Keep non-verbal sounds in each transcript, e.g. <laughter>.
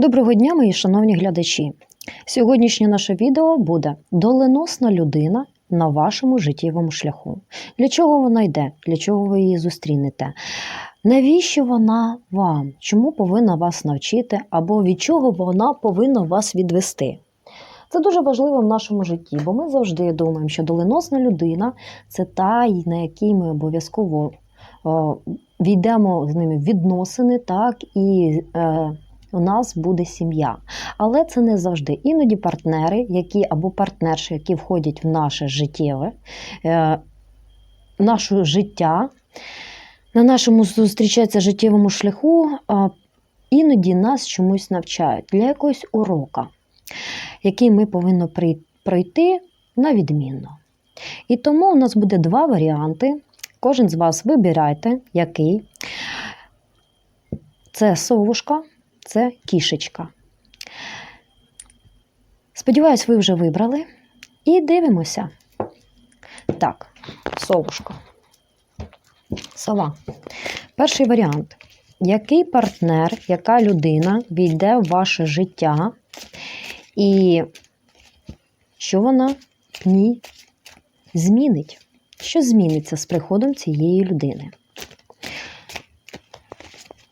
Доброго дня, мої шановні глядачі. Сьогоднішнє наше відео буде доленосна людина на вашому життєвому шляху. Для чого вона йде? Для чого ви її зустрінете? Навіщо вона вам? Чому повинна вас навчити, або від чого вона повинна вас відвести? Це дуже важливо в нашому житті, бо ми завжди думаємо, що доленосна людина це та, на якій ми обов'язково о, війдемо з ними в відносини, так і е, у нас буде сім'я. Але це не завжди. Іноді партнери, які або партнерші, які входять в наше життєве, е, наше життя, на нашому зустрічається життєвому шляху, іноді нас чомусь навчають для якогось урока, який ми повинні пройти на відмінно. І тому у нас буде два варіанти. Кожен з вас вибирайте, який. Це совушка, це кішечка. Сподіваюсь, ви вже вибрали. І дивимося. Так, совушка. Сова. Перший варіант. Який партнер, яка людина війде в ваше життя, і що вона в ній змінить? Що зміниться з приходом цієї людини?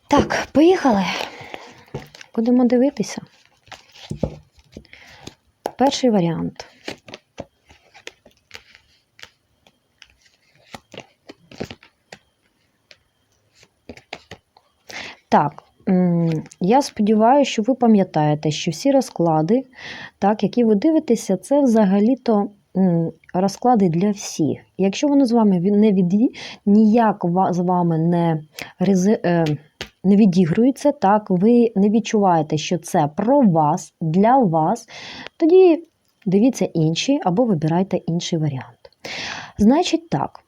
Так, поїхали. Будемо дивитися. Перший варіант. Так, я сподіваюся, що ви пам'ятаєте, що всі розклади, так, які ви дивитеся, це взагалі-то розклади для всіх. Якщо воно з вами не від ніяк з вами не е, не відігрується, так, ви не відчуваєте, що це про вас, для вас, тоді дивіться інші або вибирайте інший варіант. Значить так,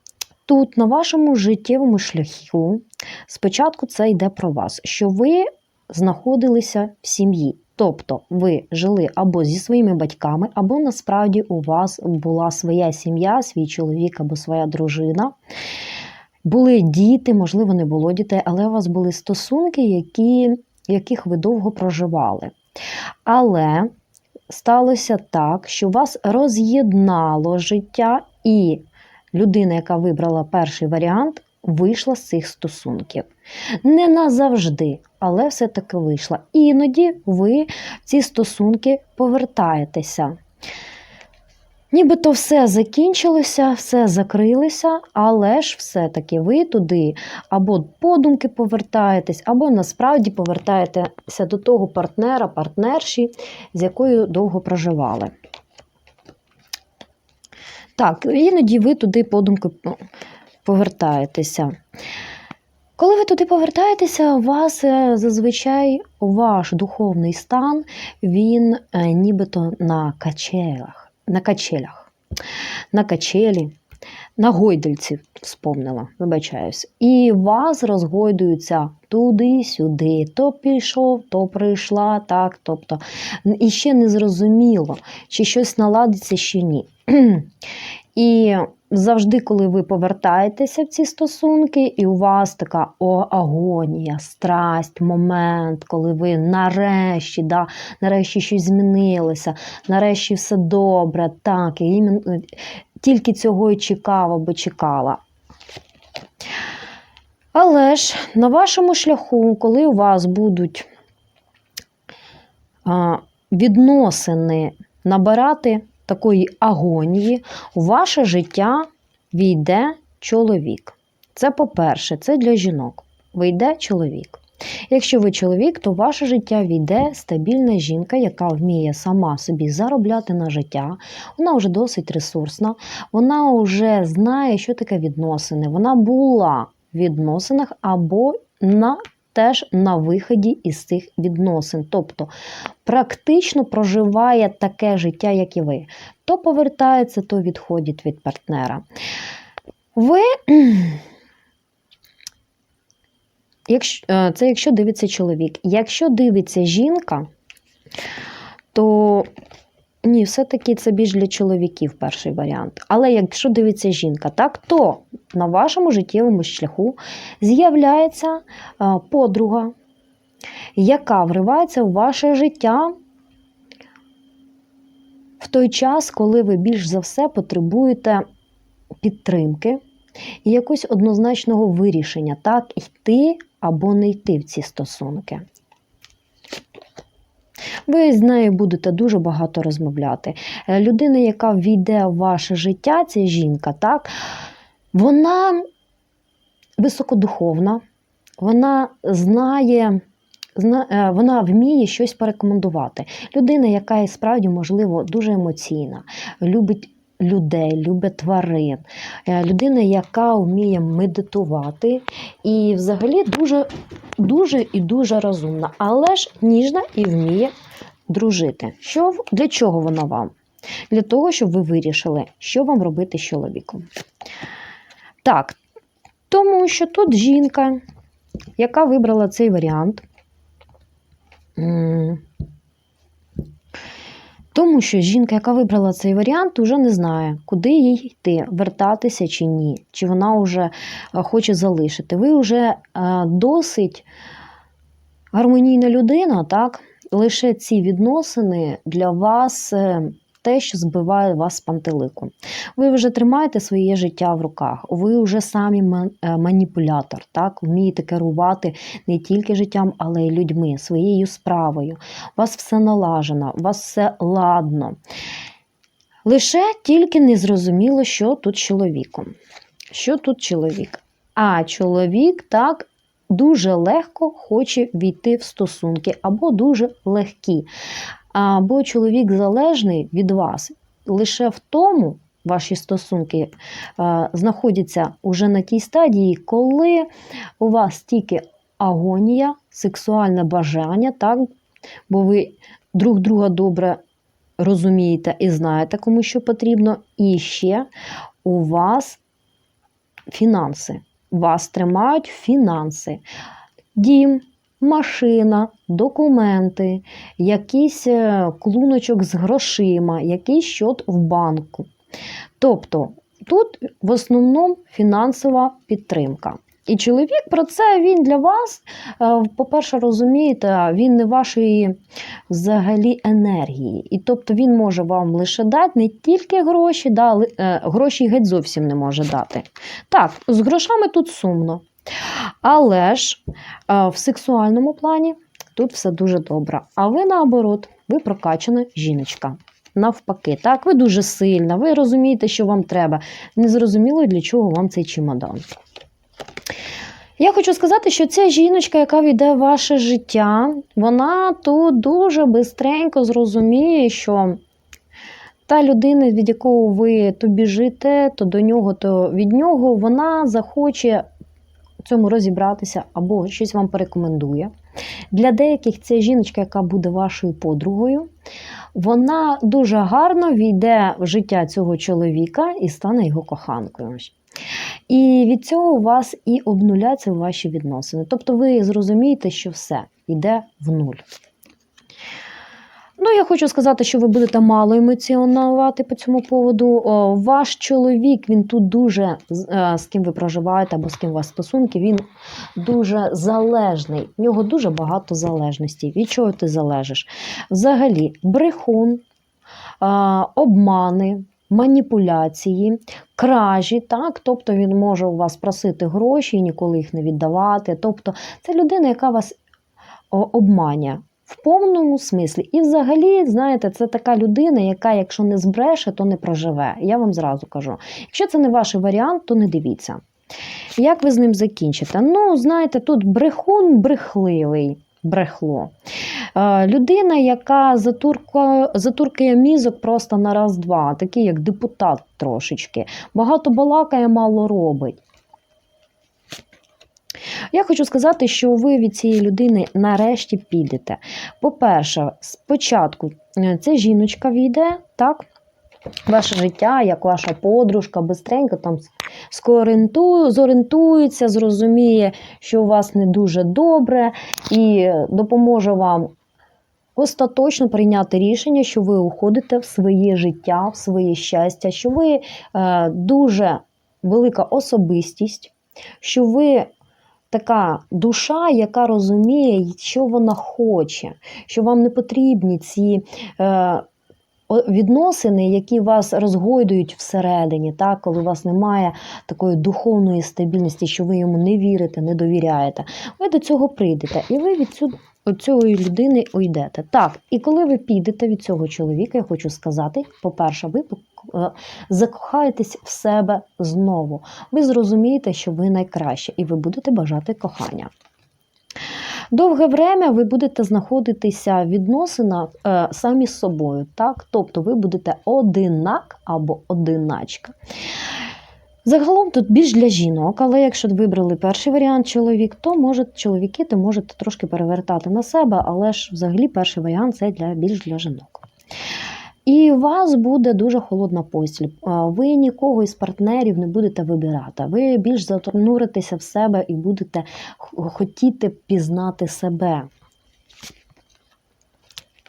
тут на вашому життєвому шляху спочатку це йде про вас, що ви знаходилися в сім'ї. Тобто ви жили або зі своїми батьками, або насправді у вас була своя сім'я, свій чоловік або своя дружина. Були діти, можливо, не було дітей, але у вас були стосунки, які, яких ви довго проживали. Але сталося так, що вас роз'єднало життя, і людина, яка вибрала перший варіант, вийшла з цих стосунків. Не назавжди, але все-таки вийшла. Іноді ви в ці стосунки повертаєтеся. Нібито все закінчилося, все закрилося, але ж все-таки ви туди або подумки повертаєтесь, або насправді повертаєтеся до того партнера, партнерші, з якою довго проживали. Так, іноді ви туди подумки повертаєтеся. Коли ви туди повертаєтеся, у вас е, зазвичай ваш духовний стан, він е, нібито на качелях, на качелях, на качелі, на гойдельці вспомнила, вибачаюсь. І вас розгойдуються туди-сюди, то пішов, то прийшла, так, тобто, і ще не зрозуміло, чи щось наладиться, чи ні. І завжди, коли ви повертаєтеся в ці стосунки, і у вас така о, агонія, страсть, момент, коли ви нарешті, да, нарешті щось змінилося, нарешті все добре, так, і іменно, тільки цього і чекав або чекала. Але ж на вашому шляху, коли у вас будуть а, відносини набирати такої агонії, у ваше життя війде чоловік. Це по-перше, це для жінок. Вийде чоловік. Якщо ви чоловік, то ваше життя війде стабільна жінка, яка вміє сама собі заробляти на життя. Вона вже досить ресурсна, вона вже знає, що таке відносини. Вона була в відносинах або на теж на виході із цих відносин. Тобто практично проживає таке життя, як і ви. То повертається, то відходить від партнера. Ви, <clears throat> якщо, е, це якщо дивиться чоловік. Якщо дивиться жінка, то ні, все-таки це більш для чоловіків перший варіант. Але якщо дивиться жінка, так, то на вашому життєвому шляху з'являється е, подруга, яка вривається у ваше життя в той час, коли ви більш за все потребуєте підтримки і якогось однозначного вирішення, так, йти або не йти в ці стосунки. Ви з нею будете дуже багато розмовляти. Е, Людина, яка війде в ваше життя, ця жінка, так, вона високодуховна, вона знає, зна- е, вона вміє щось порекомендувати. Людина, яка і справді, можливо, дуже емоційна, любить людей, любить тварин, Е, людина, яка вміє медитувати і взагалі дуже, дуже і дуже розумна, але ж ніжна і вміє дружити. Що, для чого вона вам? Для того, щоб ви вирішили, що вам робити з чоловіком. Так, тому що тут жінка, яка вибрала цей варіант. Тому що жінка, яка вибрала цей варіант, вже не знає, куди їй йти, вертатися чи ні, чи вона вже е, хоче залишити. Ви вже е, досить гармонійна людина, так? Лише ці відносини для вас е, те, що збиває вас з пантелику. Ви вже тримаєте своє життя в руках, ви вже самі е, маніпулятор, так? вмієте керувати не тільки життям, але й людьми, своєю справою. У вас все налажено, у вас все ладно. Лише тільки не зрозуміло, що тут чоловіком. Що тут чоловік? А чоловік так дуже легко хоче війти в стосунки, або дуже легкі. Або чоловік залежний від вас лише в тому, ваші стосунки е, знаходяться уже на тій стадії, коли у вас тільки агонія, сексуальне бажання, так? бо ви друг друга добре розумієте і знаєте, кому що потрібно, і ще у вас фінанси. Вас тримають фінанси. Дім, машина, документи, якийсь е, клуночок з грошима, якийсь щот в банку. Тобто тут в основному фінансова підтримка. І чоловік про це він для вас, е, по-перше, розумієте, він не вашої взагалі енергії. І тобто він може вам лише дати не тільки гроші, да, е, гроші геть зовсім не може дати. Так, з грошами тут сумно. Але ж е, в сексуальному плані тут все дуже добре. А ви наоборот, ви прокачана жіночка. Навпаки, так, ви дуже сильна, ви розумієте, що вам треба. Незрозуміло, для чого вам цей чемодан. Я хочу сказати, що ця жіночка, яка війде в ваше життя, вона тут дуже бистренько зрозуміє, що та людина, від якого ви то біжите, то до нього, то від нього, вона захоче в цьому розібратися або щось вам порекомендує. Для деяких це жіночка, яка буде вашою подругою, вона дуже гарно війде в життя цього чоловіка і стане його коханкою. І від цього у вас і обнуляться ваші відносини. Тобто ви зрозумієте, що все йде в нуль. Ну, я хочу сказати, що ви будете мало емоціонувати по цьому поводу. Ваш чоловік, він тут дуже, з- е, ким ви проживаєте або з ким у вас стосунки, він дуже залежний. В нього дуже багато залежностей. Від чого ти залежиш? Взагалі, брехун, обмани, маніпуляції, кражі, так? тобто він може у вас просити гроші і ніколи їх не віддавати. Тобто це людина, яка вас обманює. В повному смислі. І взагалі, знаєте, це така людина, яка, якщо не збреше, то не проживе. Я вам зразу кажу. Якщо це не ваш варіант, то не дивіться. Як ви з ним закінчите? Ну, знаєте, тут брехун брехливий, брехло. Е, Людина, яка затурка, затуркає мізок просто на раз-два, такий як депутат трошечки. Багато балакає, мало робить. Я хочу сказати, що ви від цієї людини нарешті підете. По-перше, спочатку е, ця жіночка війде, так? Ваше життя, як ваша подружка, бистренько там зорієнтується, зрозуміє, що у вас не дуже добре, і допоможе вам остаточно прийняти рішення, що ви уходите в своє життя, в своє щастя, що ви е, дуже велика особистість, що ви така душа, яка розуміє, що вона хоче, що вам не потрібні ці. Е, Відносини, які вас розгойдують всередині, так, коли у вас немає такої духовної стабільності, що ви йому не вірите, не довіряєте, ви до цього прийдете, і ви від цієї людини уйдете. Так, і коли ви підете від цього чоловіка, я хочу сказати, по-перше, ви е, закохаєтесь в себе знову. Ви зрозумієте, що ви найкраще, і ви будете бажати кохання. Довге время ви будете знаходитися в відносинах е, самі з собою, так? тобто ви будете одинак або одиначка. Загалом тут більш для жінок, але якщо вибрали перший варіант чоловік, то може чоловіки то можете трошки перевертати на себе, але ж взагалі перший варіант це для більш для жінок. І у вас буде дуже холодна постіль. Ви нікого із партнерів не будете вибирати. Ви більш затонуритеся в себе і будете хотіти пізнати себе.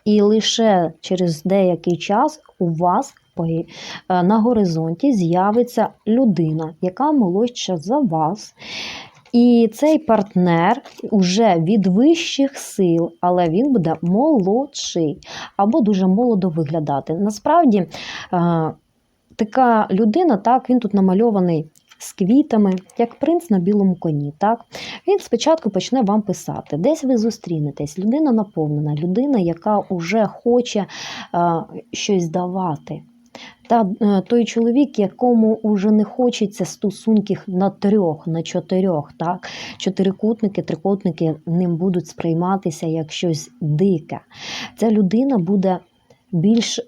І лише через деякий час у вас е, на горизонті з'явиться людина, яка молодша за вас. І цей партнер уже від вищих сил, але він буде молодший або дуже молодо виглядати. Насправді, е, така людина, так, він тут намальований з квітами, як принц на білому коні. Так? Він спочатку почне вам писати, десь ви зустрінетесь. Людина наповнена, людина, яка вже хоче е, щось давати. Та е, той чоловік, якому вже не хочеться стосунків на трьох, на чотирьох, так? Чотирикутники, трикутники ним будуть сприйматися як щось дике. Ця людина буде більш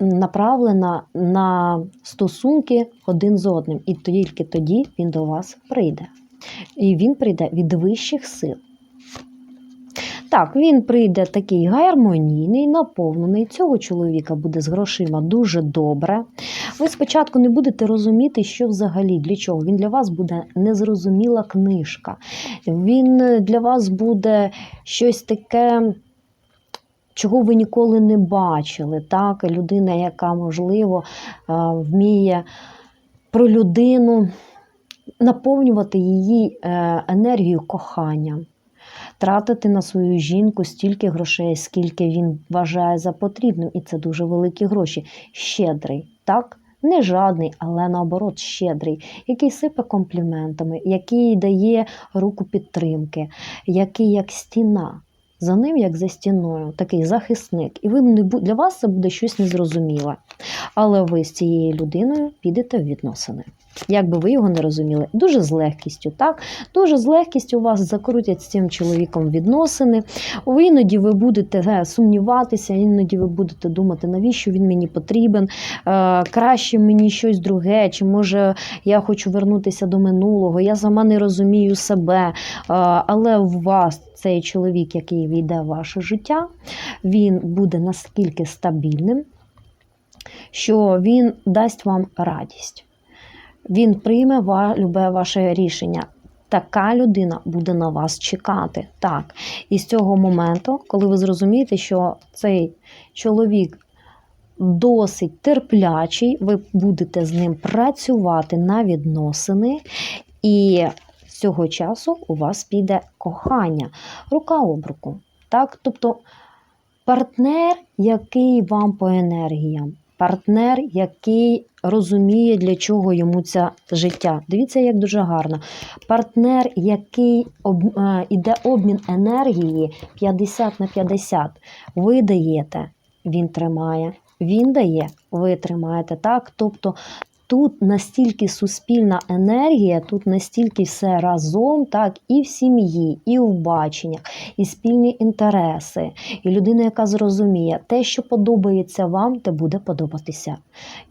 направлена на стосунки один з одним, і тільки тоді він до вас прийде. І він прийде від вищих сил. Так, він прийде такий гармонійний, наповнений. Цього чоловіка буде з грошима дуже добре. Ви спочатку не будете розуміти, що взагалі для чого. Він для вас буде незрозуміла книжка. Він е, для вас буде щось таке. Чого ви ніколи не бачили, так? Людина, яка, можливо, е, вміє про людину наповнювати її е, енергію коханням тратити на свою жінку стільки грошей, скільки він вважає за потрібним, і це дуже великі гроші. Щедрий, так? Не жадний, але наоборот щедрий, який сипе компліментами, який дає руку підтримки, який як стіна. За ним, як за стіною, такий захисник. І ви не для вас це буде щось незрозуміле. Але ви з цією людиною підете в відносини. Як би ви його не розуміли, дуже з легкістю, так? Дуже з легкістю у вас закрутять з цим чоловіком відносини. Ви іноді ви будете е, сумніватися, іноді ви будете думати, навіщо він мені потрібен, е, краще мені щось друге, чи може я хочу вернутися до минулого, я сама не розумію себе. Е, але у вас цей чоловік, який війде в ваше життя, він буде наскільки стабільним, що він дасть вам радість. Він прийме любе ваше рішення. Така людина буде на вас чекати. Так. І з цього моменту, коли ви зрозумієте, що цей чоловік досить терплячий, ви будете з ним працювати на відносини, і з цього часу у вас піде кохання, рука об руку. Так? Тобто партнер, який вам по енергіям, партнер, який розуміє, для чого йому це життя. Дивіться, як дуже гарно. Партнер, який об, е, іде обмін енергії 50 на 50. Ви даєте, він тримає. Він дає, ви тримаєте так. Тобто тут настільки суспільна енергія, тут настільки все разом, так, і в сім'ї, і в баченнях, і спільні інтереси, і людина, яка зрозуміє, те, що подобається вам, те буде подобатися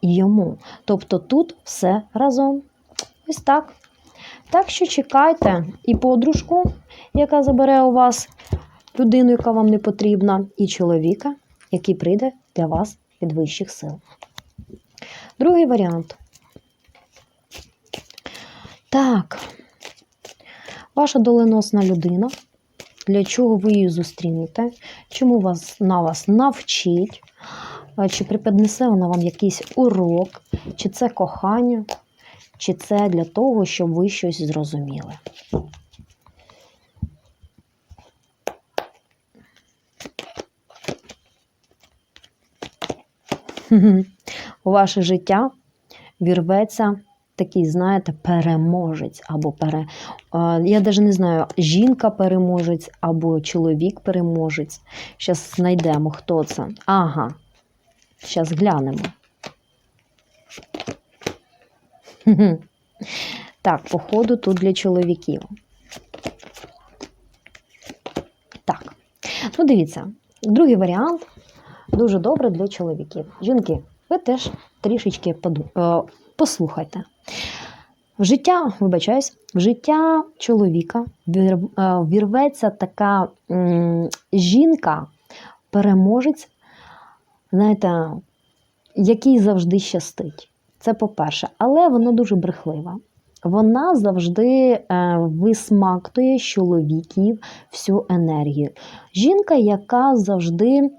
йому. Тобто тут все разом. Ось так. Так що чекайте і подружку, яка забере у вас людину, яка вам не потрібна, і чоловіка, який прийде для вас від вищих сил. Другий варіант. Так, ваша доленосна людина. Для чого ви її зустрінете? Чому вас на вас навчить? Чи припіднесе вона вам якийсь урок? Чи це кохання? Чи це для того, щоб ви щось зрозуміли? Ваше життя вірветься такий, знаєте, переможець або пере. Я навіть не знаю, жінка-переможець або чоловік-переможець. Зараз знайдемо, хто це. Ага. Зараз глянемо. <laughs> Так, походу, тут для чоловіків. Так. Ну, дивіться, другий варіант дуже добре для чоловіків. Жінки, ви теж трішечки е, послухайте. В життя, вибачаюсь, в життя чоловіка е, вірветься така жінка, переможець, знаєте, який завжди щастить. Це по-перше, але вона дуже брехлива. Вона завжди е, висмактує з чоловіків всю енергію. Жінка, яка завжди,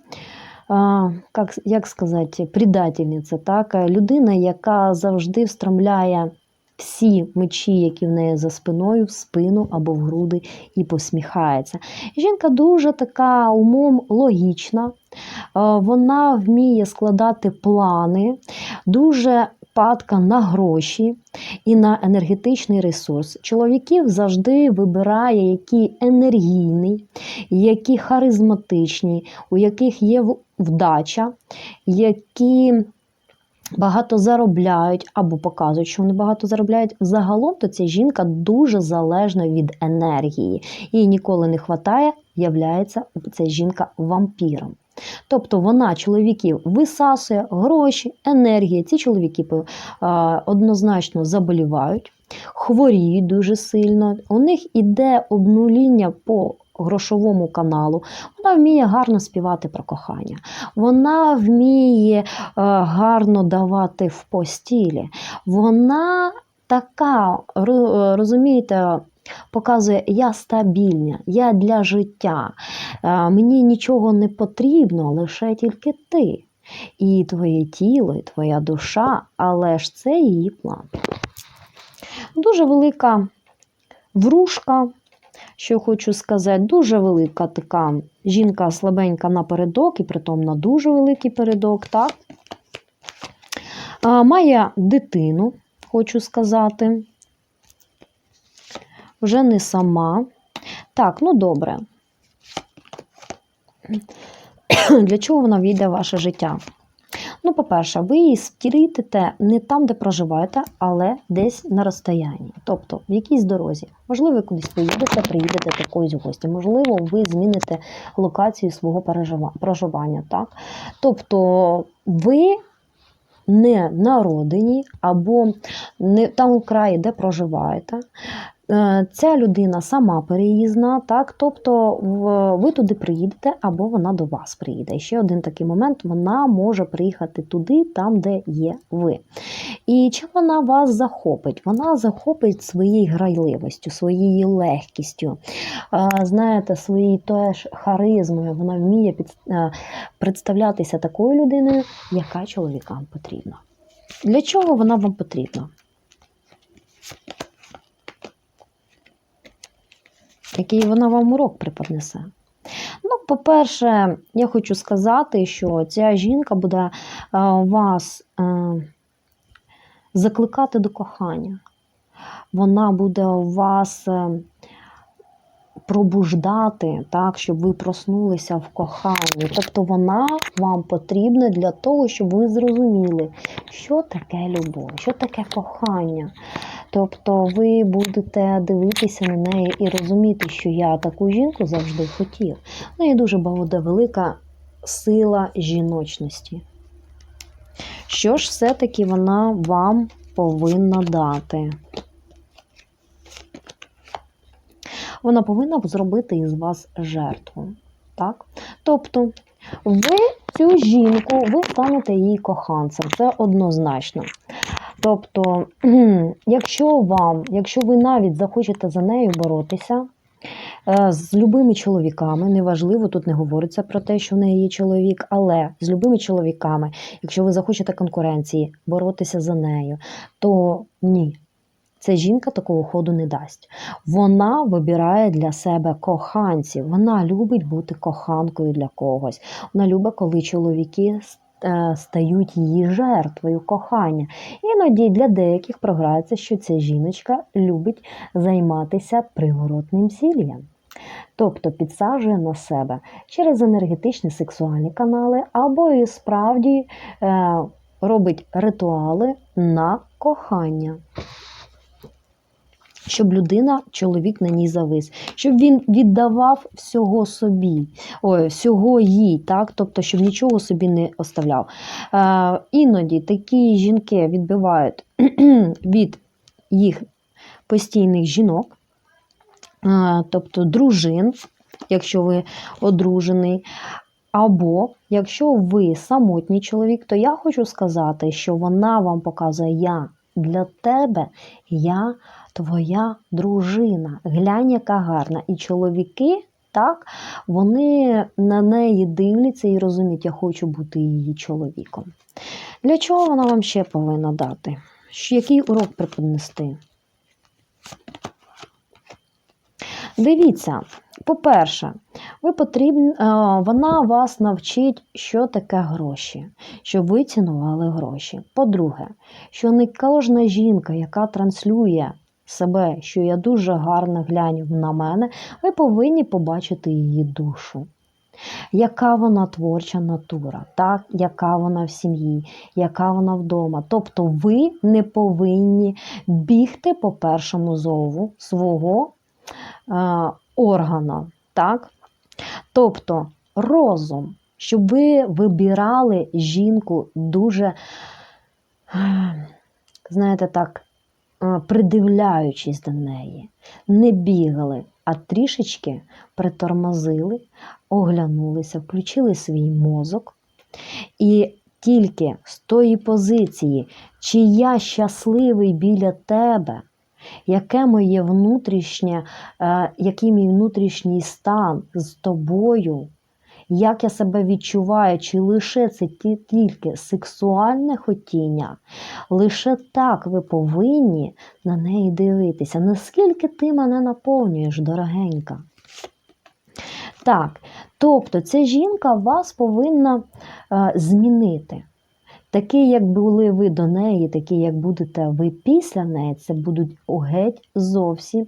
як, як сказати, предательниця, так? людина, яка завжди встромляє всі мечі, які в неї за спиною, в спину або в груди, і посміхається. Жінка дуже така умом логічна, вона вміє складати плани, дуже падка на гроші і на енергетичний ресурс. Чоловіків завжди вибирає, які енергійний, які харизматичні, у яких є вдача, які багато заробляють або показують, що вони багато заробляють. Загалом то ця жінка дуже залежна від енергії. Їй ніколи не вистачає, являється ця жінка вампіром. Тобто вона чоловіків висасує гроші, енергія. Ці чоловіки е, однозначно заболівають, хворіють дуже сильно. У них іде обнуління по грошовому каналу. Вона вміє гарно співати про кохання. Вона вміє е, гарно давати в постілі. Вона така, розумієте, показує, я стабільна, я для життя. Е, Мені нічого не потрібно, лише тільки ти. І твоє тіло, і твоя душа, але ж це її план. Дуже велика врушка, що хочу сказати, дуже велика така жінка слабенька напередок, і притом на дуже великий передок, так? А, Має дитину, хочу сказати. Вже не сама. Так, ну добре. <clears throat> Для чого вона війде в ваше життя? Ну, по-перше, ви її стрітите не там, де проживаєте, але десь на розстоянні. Тобто в якійсь дорозі. Можливо, ви кудись поїдете, приїдете до когось в гості. Можливо, ви зміните локацію свого проживання. Так? Тобто ви не на родині або не там у краї, де проживаєте. Е, Ця людина сама переїзна, так? тобто ви туди приїдете або вона до вас приїде. І ще один такий момент: вона може приїхати туди, там, де є ви. І чим вона вас захопить? Вона захопить своєю грайливістю, своєю легкістю, е, знаєте, своєю теж харизмою. Вона вміє е, представлятися такою людиною, яка чоловікам потрібна. Для чого вона вам потрібна? Який вона вам урок преподнесе? Ну, по-перше, я хочу сказати, що ця жінка буде е, вас е, закликати до кохання. Вона буде вас е, пробуждати, так, щоб ви проснулися в коханні. Тобто вона вам потрібна для того, щоб ви зрозуміли, що таке любов, що таке кохання. Тобто ви будете дивитися на неї і розуміти, що я таку жінку завжди хотів. В неї дуже буде велика сила жіночності. Що ж все-таки вона вам повинна дати? Вона повинна зробити із вас жертву. Так? Тобто, ви цю жінку, ви станете її коханцем. Це однозначно. Тобто, <clears throat> якщо вам, якщо ви навіть захочете за нею боротися е, з любими чоловіками, неважливо, тут не говориться про те, що в неї є чоловік, але з любими чоловіками, якщо ви захочете конкуренції, боротися за нею, то ні. Ця жінка такого ходу не дасть. Вона вибирає для себе коханців. Вона любить бути коханкою для когось. Вона любить, коли чоловіки стають її жертвою кохання. Іноді для деяких програється, що ця жіночка любить займатися приворотним зіллям. Тобто підсаджує на себе через енергетичні сексуальні канали, або і справді е, робить ритуали на кохання. Щоб людина, чоловік на ній завис, щоб він віддавав всього собі, ой, всього їй, так? тобто, щоб нічого собі не оставляв. Е, іноді такі жінки відбивають <clears throat> від їх постійних жінок, е, тобто дружин, якщо ви одружений. Або якщо ви самотній чоловік, то я хочу сказати, що вона вам показує я для тебе, я твоя дружина. Глянь, яка гарна. І чоловіки, так, вони на неї дивляться і розуміють, я хочу бути її чоловіком. Для чого вона вам ще повинна дати? Який урок преподнести? Дивіться, по-перше, ви потрібні, е, вона вас навчить, що таке гроші, щоб ви цінували гроші. По-друге, що не кожна жінка, яка транслює себе, що я дуже гарна, глянь на мене, ви повинні побачити її душу. Яка вона творча натура, так? яка вона в сім'ї, яка вона вдома. Тобто ви не повинні бігти по першому зову свого е, органа. Так? Тобто розум, щоб ви вибирали жінку дуже, е, знаєте так, придивляючись до неї, не бігали, а трішечки притормозили, оглянулися, включили свій мозок. І тільки з тої позиції, чи я щасливий біля тебе, яке моє внутрішнє, е, який мій внутрішній стан з тобою, як я себе відчуваю, чи лише це тільки сексуальне хотіння, лише так ви повинні на неї дивитися. Наскільки ти мене наповнюєш, дорогенька? Так, тобто ця жінка вас повинна е, змінити. Такий, як були ви до неї, такі, як будете ви після неї, це будуть геть зовсім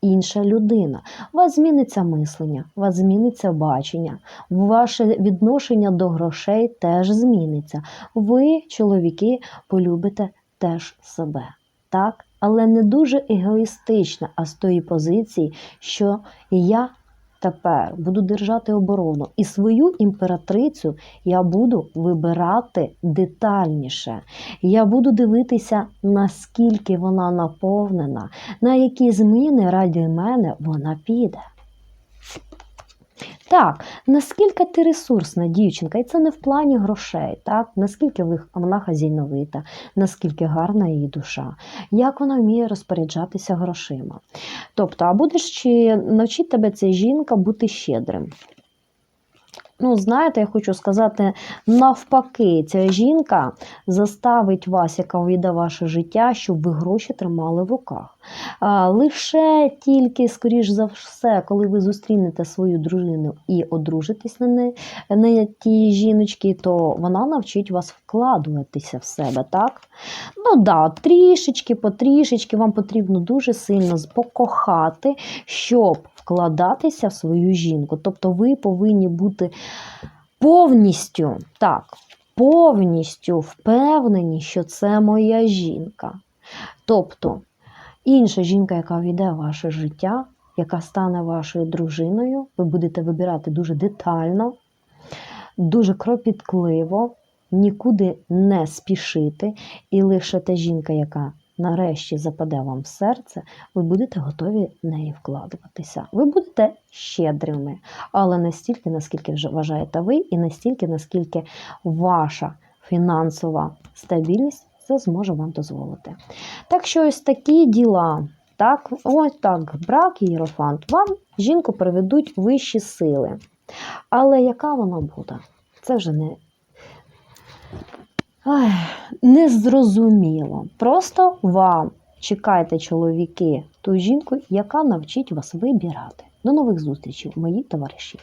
інша людина. У вас зміниться мислення, у вас зміниться бачення, ваше відношення до грошей теж зміниться. Ви, чоловіки, полюбите теж себе. Так? Але не дуже егоїстично, а з тої позиції, що я тепер буду держати оборону. І свою імператрицю я буду вибирати детальніше. Я буду дивитися, наскільки вона наповнена, на які зміни раді мене вона піде. Так, наскільки ти ресурсна дівчинка, і це не в плані грошей, так? наскільки вона хазійновита, наскільки гарна її душа, як вона вміє розпоряджатися грошима. Тобто, а будеш чи навчить тебе ця жінка бути щедрим? Ну, знаєте, я хочу сказати, навпаки, ця жінка заставить вас, яка увійде ваше життя, щоб ви гроші тримали в руках. Лише тільки, скоріш за все, коли ви зустрінете свою дружину і одружитесь на неї, на тій жіночці, то вона навчить вас вкладуватися в себе, так? Ну да, трішечки, потрішечки вам потрібно дуже сильно покохати, щоб вкладатися в свою жінку. Тобто ви повинні бути повністю, так, повністю впевнені, що це моя жінка. Тобто інша жінка, яка війде в ваше життя, яка стане вашою дружиною, ви будете вибирати дуже детально, дуже кропіткливо, нікуди не спішити. І лише та жінка, яка нарешті западе вам в серце, ви будете готові в неї вкладуватися. Ви будете щедрими, але настільки, наскільки вже вважаєте ви, і настільки, наскільки ваша фінансова стабільність це зможе вам дозволити. Так що ось такі діла. Так, ось так, брак єрофант. Вам жінку приведуть вищі сили. Але яка вона буде? Це вже не, Ай, незрозуміло. Просто вам чекайте, чоловіки, ту жінку, яка навчить вас вибирати. До нових зустрічей, мої товариші.